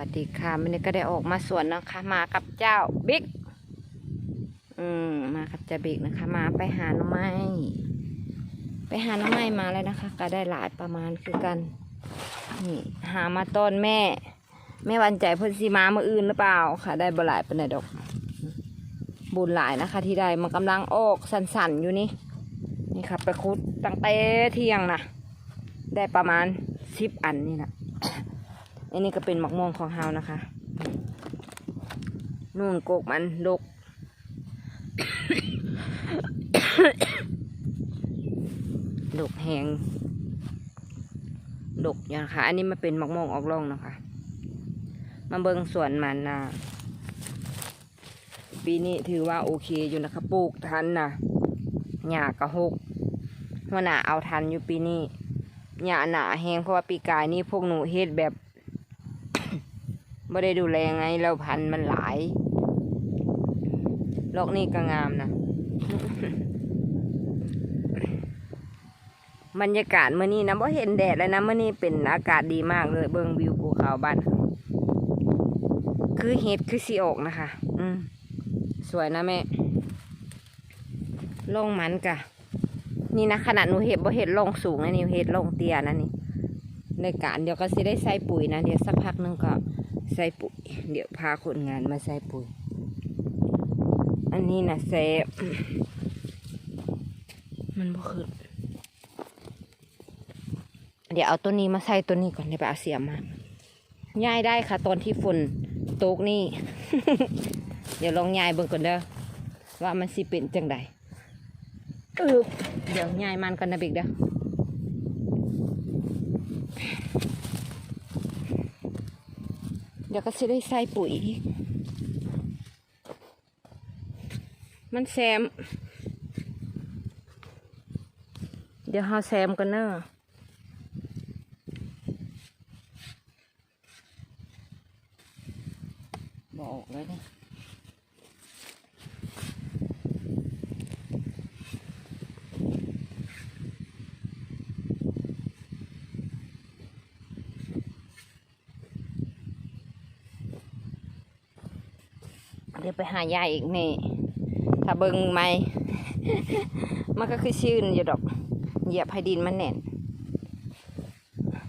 สวัสดีค่ะวันนี้ก็ได้ออกมาสวนนะคะ มากับเจ้าบิ๊กอืมมากับเจ้าบิ๊กนะคะ มาไปหาหน่อไม้ไปหาหน่อไม้มาแล้วนะคะ ก็ได้หลายประมาณคือกันนี่หามาต้นแม่ แม่วันใจเพิ่นสีมาเมื่ออื่นหรือเปล่าค่ะ ได้บหลายเป็นไดดอก บุญหลายนะคะ ที่ได้มันกำลังออกสันๆอยู่นี่นี่ค่ะไปคุดตั้งแต่เที่ยงนะได้ประมาณสิบอันนี่นะ อันนี้ก็เป็นมะม่วงของเฮานะคะ นู่นโกกมันดก ดกแหงดกอย่างค่ะ อันนี้มาเป็นมะม่วงออกร่องนะคะ มาเบิงสวนมันนะปีนี้ถือว่าโอเคอยู่นะคะปลูกทันนะหญ้ากระหกหัวหน้าเอาทันอยู่ปีนี้หญ้าหนาแหงเพราะว่าปีกายนี่พวกหนูเฮ็ดแบบ ไม่ได้ดูแลไงแล้วพันธุ์มันหลายโลกนี้ก็งามนะบรรยากาศเมื่อนี้นะเพเห็นแดดแล้วนะเมื่อนี้เป็นอากาศดีมากเลย เบิ่งวิวภูเขาบ้านคือเห็ดคือสีออกนะคะ อืมสวยนะแม่ลงมันกะ นี่นะขนาดหนูเห็ดบ่เห็ดลงสูงนะนี่เห็ดลงเตี้ยนะนี่ในการเดี๋ยวก็สิได้ใส่ปุ๋ยนะเดี๋ยวสักพักนึงก็ ใส่ปุ๋ย เดี๋ยวพาคนงานมาใส่ปุ๋ย อันนี้นะเซฟมันบ่ขึ้นเดี๋ยวเอาตัวนี้มาใส่ตัวนี้ก่อนเดี๋ยวไปเอาเสียมมาย้ายได้ค่ะ ตอนที่ฝนตกนี่ เดี๋ยวลองย้ายเบิ่งก่อนเด้อว่ามันสิเป็นจังใดอึบเดี๋ยวย้ายมันกันนะบิ๊กเด้อ เดี๋ยวก็จะได้ใส่ปุ๋ย มันแซม เดี๋ยวเราแซมกันเนอะบอกเลยนี่ เดี๋ยวไปหายายอีกนี่ ถ้าเบิงไหม มันก็คือชื่นอยู่ดอก เหยียบให้ดินมันแน่น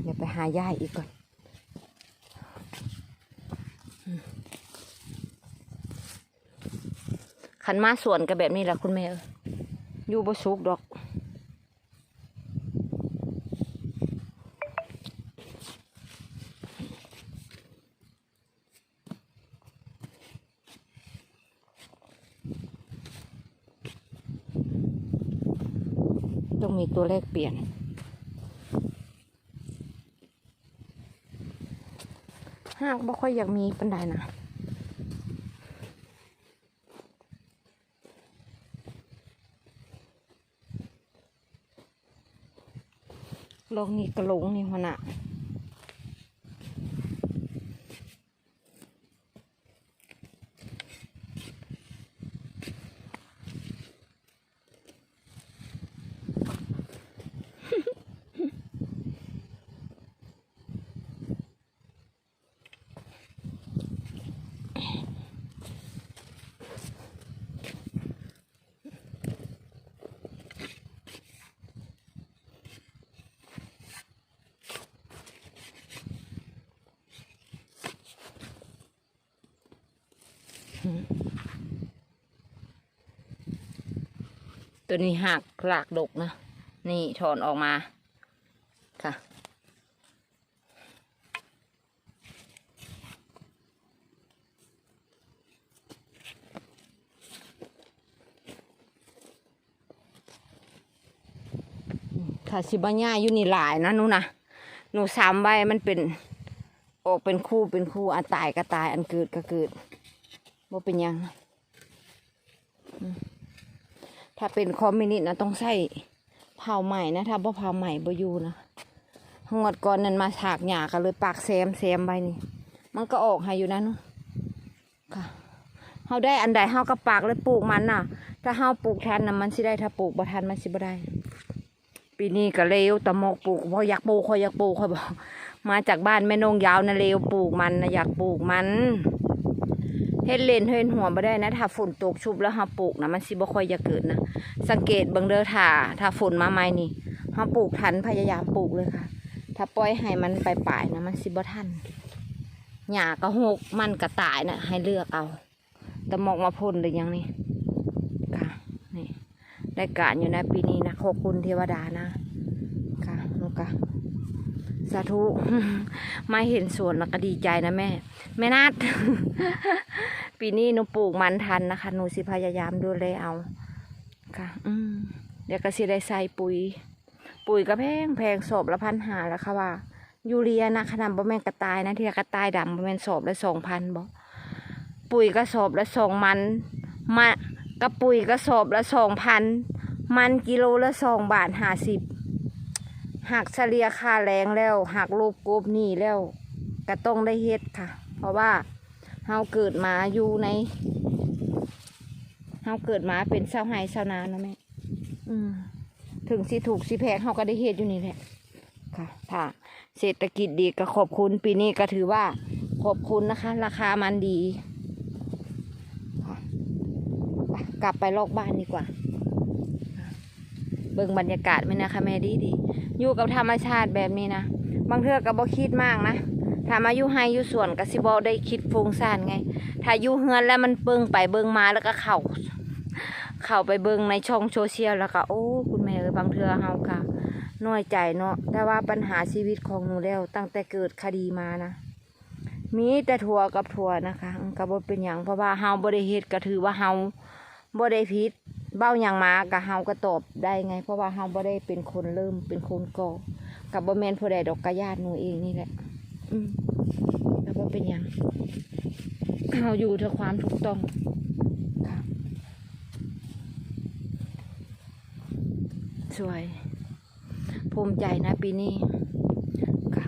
เดี๋ยวไปหายายอีกก่อนขันมาสวนกับแบบนี้แหละคุณแม่ยอยู่บ่สุกดอก ต้องมีตัวเลขเปลี่ยน ห้างบ่ค่อยอยากมีปันไดนะลงนี่กระหลงนี่หัวหน้า ตัวนี้หักหลากดกนะ นี่ถอนออกมาค่ะ ค่ะสิบะย่าอยู่นี่หลายนะนูนะหนูสามใบมันเป็น ออกเป็นคู่เป็นคู่อันตายก็ตายอันเกิดก็เกิด ว่เป็นยังถ้าเป็นคอมมินิตนะต้องใส่เผาใหม่นะถ้าบ่เผาใหม่บ่อยู่นะหวดก่อนนั้นมาถากหญ้ากันเลยปากแซมแซมใบนี่ มันก็ออกให้อยู่นะเนาะค่ะเฮาได้อันใดเฮาก็ปากเลยปลูกมันน่ะ ถ้าเฮาปลูกทันน่ะมันสิได้ถ้าปลูกบ่ทันมันสิบ่ได้ ปีนี้ก็เลวตะมกปลูกเพราะอยากปลูกคอยอยากปลูกคอยบอกมาจากบ้านแม่นงยาวนะเลวปลูกมันนะอยากปลูกมัน เฮ็ดเลนเฮ็ดหัวบ่ได้นะถ้าฝนตกชุบแล้วเฮาปลูกนะมันสิบ่ค่อยจะเกิดนะสังเกตเบิ่งเด้อถ้าถ้าฝนมาใหม่นี่เฮาปลูกทันพยายามปลูกเลยค่ะ ถ้าปล่อยให้มันไปปลายนะมันสิบ่ทันหญ้าก็หกมันก็ตายนะให้เลือกเอาแต่หมอกมาพ่นหรือยังนี่ค่ะนี่ได้การอยู่นะปีนี้นะขอบคุณเทวดานะ สาธุมาเห็นสวนแล้วก็ดีใจนะแม่ แม่นัดปีนี้หนูปลูกมันทันนะคะหนูสิพยายามดูแลเอาค่ะ อืมเดี๋ยวก็สิได้ใส่ปุ๋ย ปุ๋ยก็แพงแพงศพละพันหาแล้วค่ะว่ายูเรียนะขนาดบ่แม่นกระต่ายนะที่กระต่ายดำบ่แม่นศพละสองพันบ่ปุ๋ยก็ศพละสองมันมากระปุ๋ยก็ศพละสองพันมันกิโลละสองบาทห้าสิบ หักเฉลี่ยค่าแรงแล้วหักรูปกบหนี่แล้วก็ต้องได้เฮ็ดค่ะ เพราะว่าเฮาเกิดมาอยู่ในเฮาเกิดมาเป็นชาวไร่ชาวนานาะแม่อืมถึงสิถูกสิแพงเขาก็ได้เฮ็ดอยู่นี่แหละค่ะถ้าเศรษฐกิจดีก็ขอบคุณปีนี้ก็ถือว่าขอบคุณนะคะ ราคามันดีกลับไปลอกบ้านดีกว่า เบิ่งบรรยากาศไหมนะคะแม่ดีดี อยู่กับธรรมชาติแบบนี้นะบางเทื่อก็บ่คิดมากนะถ้ามาอยู่ไฮอยู่สวนก็สิบ่ได้คิดฟุ้งซ่านไง ถ้าอยู่เฮือนแล้วมันเบิ่งไปเบิ่งมาแล้วก็เข้าเข้าไปเบิ่งในช่องโซเชียลแล้วก็โอ้ คุณแม่เอ้ยบางเทื่อเฮาค่ะน้อยใจเนาะแต่ว่าปัญหาชีวิตของหนูแล้ว ตั้งแต่เกิดคดีมานะมีแต่ทัวกับทัวนะคะก็บ่เป็นหยังเพราะว่าเฮาบ่ได้เฮ็ดก็ถือว่าเฮาบ่ได้ผิด เบ้าหยังมาก็เฮาก็ตอบได้ไง เพราะว่าเฮาบ่ได้เป็นคนเริ่มเป็นคนก่อกับบ่แมนผู้ใดดอกกระญาติหนูเองนี่แหละ อืมก็เป็นหยังเฮาอยู่เถอความถูกต้องค่ะสวยภูมิใจนะปีนี้ค่ะ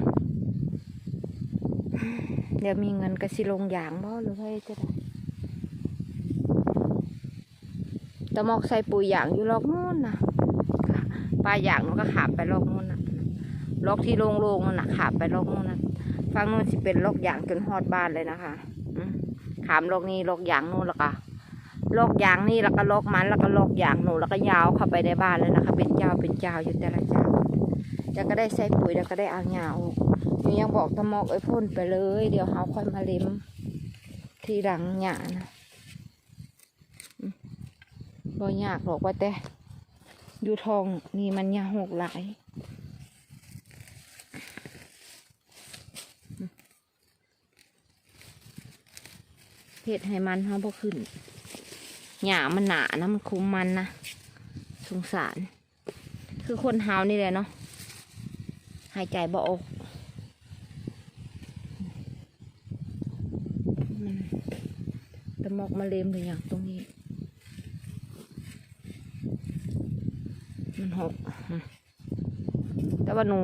เดี๋ยวมีเงินก็สิลงอย่างบ่หรือว่าจะได้ ตะมอกใส่ปุ๋ยอย่างอยู่ลอกนู้นนะปลาอย่างมันก็ขามไปลอกนู้นนะลอกที่โล่งๆนั่นนะขามไปลอกนู้นนะฟังนู้นสิเป็นลอกอย่างจนฮอดบ้านเลยนะคะขามลอกนี้ลอกอย่างนู้นล้วก็ลอกยางนี่แล้วก็ลอกมันแล้วก็ลอกยางหนูแล้วก็ยาวเข้าไปในบ้านเลยนะคะ เป็นเจ้าเป็นเจ้าอยู่แต่ละเจ้าจะก็ได้ใส่ปุ๋ยแล้วก็ได้เอาหญ้าออกหนูยังบอกตะมอกไอ้พ่นไปเลย เดี๋ยวเขาค่อยมาเล็มทีหลังหญ้านะ บ่ยากหรอกว่าแต่ อยู่ทองนี่มันยาหกหลายเห็ดให้มันเขาบ่ขึ้นหญ้ามันหนานะมันคุ้มมันนะสงสาร คือคนเฮานี่แหละเนาะหายใจบ่ออกมันตะมอกมาเลมหรืออย่างตรงนี้ มันหกแต่ว่าหนู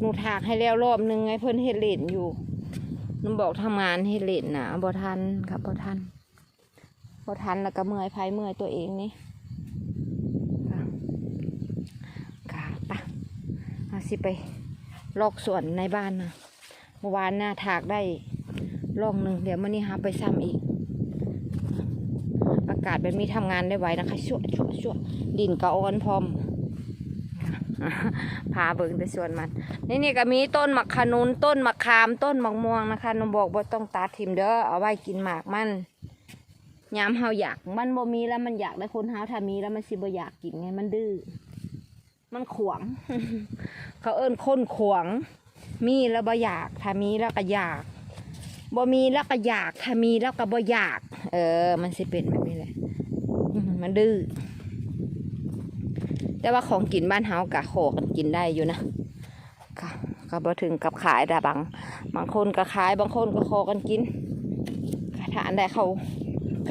หนูถากให้แล้วรอบนึงไงเพิ่นเฮ็ดเลนอยู่หนูบอกทำงานเฮ็ดเลนนะบ่ทันครับบ่ทันพอทันแล้วก็เมื่อยภายเมื่อยตัวเองนี่ค่ะค่ะปะเอาสิไปลอกสวนในบ้านนะเมื่อวานน่าถากได้ลอกหนึ่งเดี๋ยวมื่อนี้หาไปซ้ำอีก อากาศแบบนี้ทำงานได้ไวนะคะชั่วชั่วชั่วดินกระอ่อนพร้อม พาเบิ่งแต่สวนมัน นี่นี่ก็มีต้นมะขนุนต้นมะขามต้นมะม่วงนะคะนมบอกว่าต้องตัดทิมเด้อเอาไว้กินหมากมันยามเฮาอยากมันบ่มีแล้วมันอยากได้คนเฮาถ้ามีแล้วมันสิบ่อยากกินไงมันดื้อมันขวง เขาเอิ้นคนขวง มีแล้วบ่อยากถ้ามีแล้วก็อยากบ่มีแล้วก็อยากถ้ามีแล้วก็บ่อยาก เออ มันสิเป็นแบบนี้แหละมันดื้อ แต่ว่าของกินบ้านเฮากะโขกันกินได้อยู่นะค่ะก็บ่ถึงกับขายแต่บางบางคนก็ขายบางคนก็ขอกันกินถ้าอันใดเขา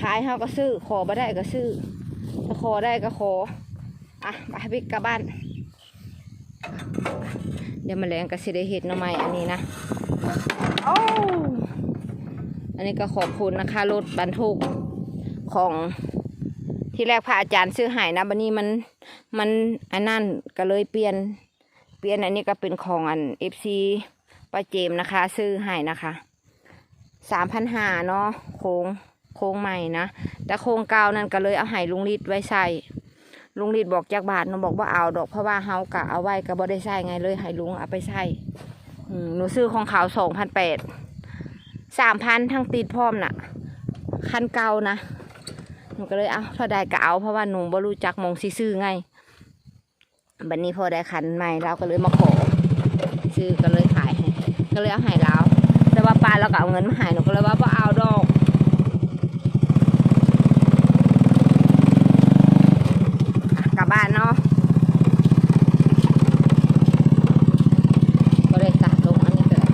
ขายเขาก็ซื้อขอมาได้ก็ซื้อถ้าขอได้ก็ขออะไปพี่กลับบ้าน เดี๋ยวมาแรงก็สิได้เห็ดหน่อไม้อันนี้นะโอ้อันนี้ก็ขอบคุณนะคะรถบรรทุกของ ที่แรกพระอาจารย์ซื้อใหายนะบันนี้มันมันอันนั่นก็เลยเปลี่ยน เปลี่ยนอันนี้ก็เป็นของอันเอฟซีป้าเจมนะคะ ซื้อให้นะคะสามพันหาเนาะโค้งโค้งใหม่นะแต่โค้งเก่านั่นก็เลยเอาให้ลุงฤทธิ์ไว้ใส่ลุงฤทธิ์บอกจากบาทหนูบอกว่าเอาดอกเพราะว่าเฮากะเอาไว้ก็บ่ได้ใส่ไงเลยให้ลุงเอาไปใส่หนูซื้อของเขาสองพันแปดสามพันทั้งติดพร้อมน่ะ คันเก่านะ นูก็เลยเอาเท่าใดก็เอาเพราะว่าหนูบ่รู้จักมองซื้อไงบัดนนี้พอได้คันใหม่เราก็เลยมาขอซื้อก็เลยขายให้ก็เลยเอาให้เราแต่ว่าปลาเราก็เอาเงินมาให้หนูก็เลยว่าบ่เอาดอกอะกลับบ้านเนาะก็เลยตัดลงอันนี้เลย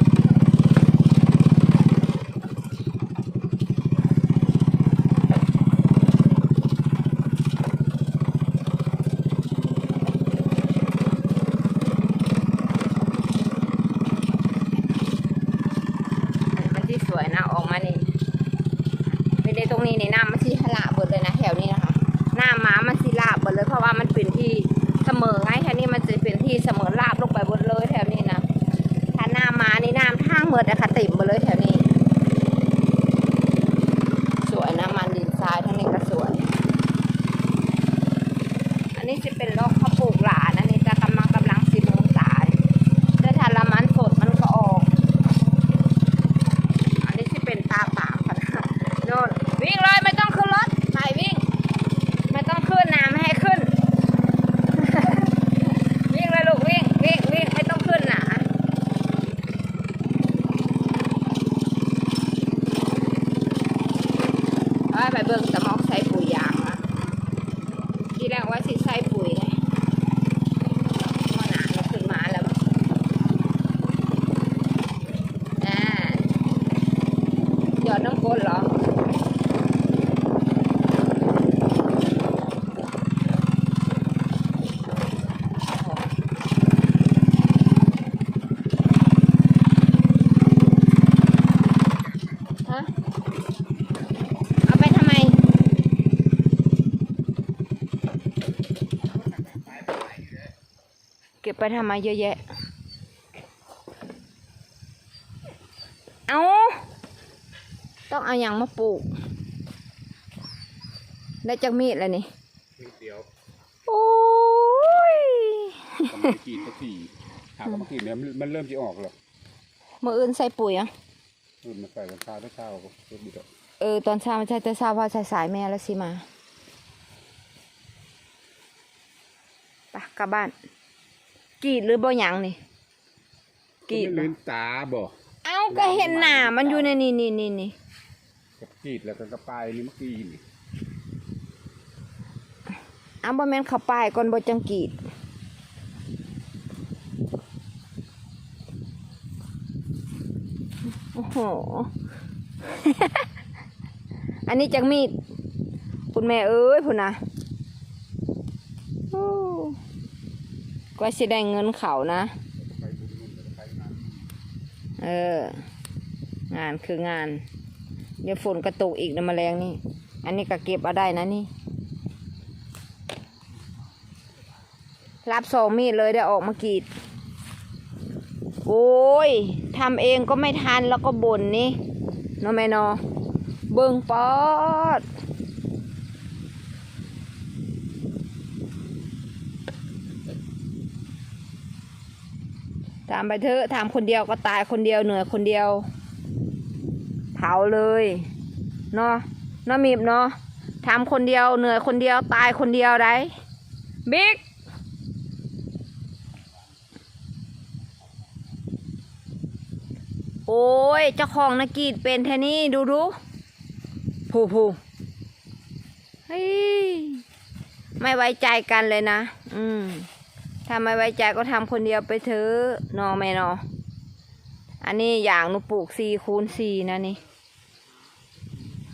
มันที่สวยนะออกมานี่ไม่ได้ตรงนี้นี่น้ำมันที่หลาเบิดเลยนะแถวนี้นะคะหน้าม้ามันสิลาบเบิดเลยเพราะว่ามันเป็นที่เสมอไงแถวนี้มันจะเป็นที่เสมอลาบลงไปเบิดเลยแถวนี้นะถ้าหน้าม้านี่น้ำทาง มมาเลยแถวนี้ สวยนะมันดินทรายทั้งนี้ก็สวย อันนี้จะเป็นลอกข้าวปลูกหลานอันนี้จะกำลังกำลังสิบโมงสายแต่ถ้าละมันสดมันก็ออก อันนี้ที่เป็นตาปามค่ะนะโน่นวิ่งเลยไม่ต้องขึ้นรถไปวิ่ง ไม่ต้องขึ้นนะไม่ให้ขึ้น วิ่งเลยลูกวิ่งวิ่งวิ่งไม่ต้องขึ้นนะเอา ไปเบิ่งสมองใส่ปุ๋ยยางนะทีแรกว่าสิใส่ปุ๋ยไงมันหนามันขึ้นมาแล้วอ่า หยอดน้ำก้นเหรอ ฮะ เอาไปทำไม เก็บ ไปทำไมเยอะแยะ เอาต้องเอาอย่างมาปลูก ได้จากมีดแล้วนี่นิดเดียว โอ้ยกำลังกรีดสักทีหากำลังกรีดเนี่ยมันมันเริ่มจะออกแล้วมืออื่นใส่ปุ๋ยอะรุ่นมาใส่กันข้าวถ้าข้าวก็เริ่มดีแล้วเออตอนเช้าไม่ใช่แต่เช้าเพอสายๆแม่แล้วสิมา ไปกลับบ้าน กรีดหรือบ่หยังนี่กรีดก็ไม่เล่นตาบ่เอ้าก็เห็นหนามันอยู่ในนี่นี่นี่นี่กับกรีดแล้วก็กระปายนี่เมื่อกี้นี่เอ้าบ่แม่นเข้าป้ายก่อนบ่จังกรีดโอ้โห อันนี้จังมีดคุณแม่เอ้ยพุ่นนะโอ้ ก็สิได้เงินเขานะ เออ งานคืองาน เดี๋ยวฝนกระตุกอีกนะแมลงนี่ อันนี้ก็เก็บเอาได้นะนี่ รับสองมีดเลยได้ออกมากรีด โอ้ยทำเองก็ไม่ทันแล้วก็บ่นนี่เนาะแม่นอเบิ่งปอด ถามไปเถอะถามคนเดียวก็ตายคนเดียวเหนื่อยคนเดียว เผาเลยเนาะเนาะมีบเนาะทำคนเดียวเหนื่อยคนเดียวตายคนเดียวได้บิ๊กโอ้ยเจ้าของนักกีดเป็นแทนี้ดูดูผู้ผู้เฮ้ยไม่ไว้ใจกันเลยนะ อืม ถ้าไม่ไว้ใจก็ทำคนเดียวไปเถอะนอแม่นอ อันนี้อย่างหนูปลูกสี่คูณสี่นะนี่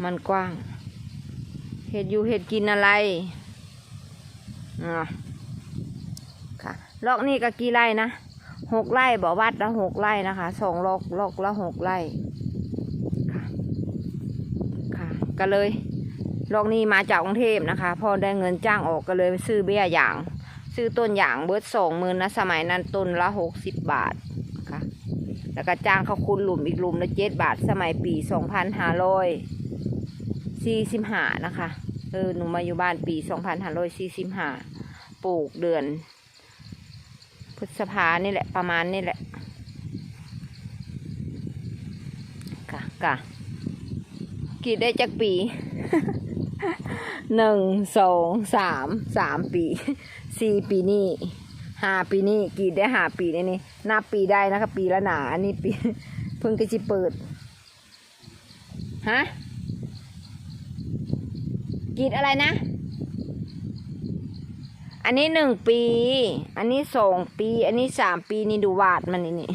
มันกว้าง เห็ดอยู่เห็ดกินอะไรอะค่ะลอกนี่ก็กี่ไร่นะหกไร่บอวัดละหกไร่นะคะสองลอกลอกละหกไร่ค่ะค่ะก็เลยลอกนี้มาจากกรุงเทพนะคะ พอได้เงินจ้างออกก็เลยไปซื้อเบี้ยอย่าง ซื้อต้นอย่างเบิดสองหมื่นนะสมัยนั้นต้นละหกสิบบาทค่ะแล้วก็จ้างเขาคูณหลุมอีกหลุมละเจ็ดบาท สมัยปีสองพันห้าร้อยสี่สิบห้านะคะเออหนูมาอยู่บ้านปีสองพันห้าร้อยสี่สิบห้าปลูกเดือน พฤษภานี่แหละประมาณนี่แหละกะกะกีดได้จักปี หนึ่งสองสามสามปีสี่ปีนี่ห้าปีนี่กรีดได้ห้าปีนี่นี่นับปีได้นะคะปีละหนาอันนี้ปีเพิ่งก็จะเปิดฮะกรีดอะไรนะ อันนี้หนึ่งปี อันนี้สองปี อันนี้สามปีนี่ดูวาดมันนี่นี่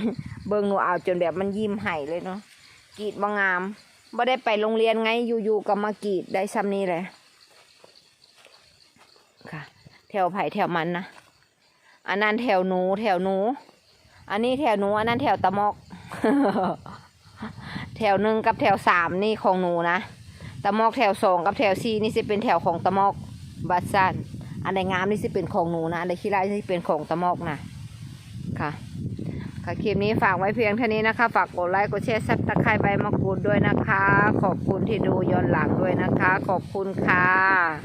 เบิ่งหนูเอาจนแบบมันยิ้มไห้เลยเนาะกรีดบางงามบ่ได้ไปโรงเรียนไงอยู่ๆก็มากรีดได้ซ้ำนี้เลย ค่ะ แถวไผ่แถวมันนะอันนั้นแถวหนูแถวหนู อันนี้แถวหนูอันนั้นแถวตะมอก แถวหนึ่งกับแถวสามนี่ของหนูนะตะมอกแถวสองกับแถวสี่นี่จะเป็นแถวของตะมอกบัสซันอันใดงามนี่สิเป็นของหนูนะอันใดขี้ไรนี่เป็นของตะมอกนะค่ะค่ะคลิปนี้ฝากไว้เพียงเท่านี้นะคะ ฝากกดไลค์กดแชร์ซับตะไคร้ใบมะกรูดด้วยนะคะ ขอบคุณที่ดูย้อนหลังด้วยนะคะ ขอบคุณค่ะ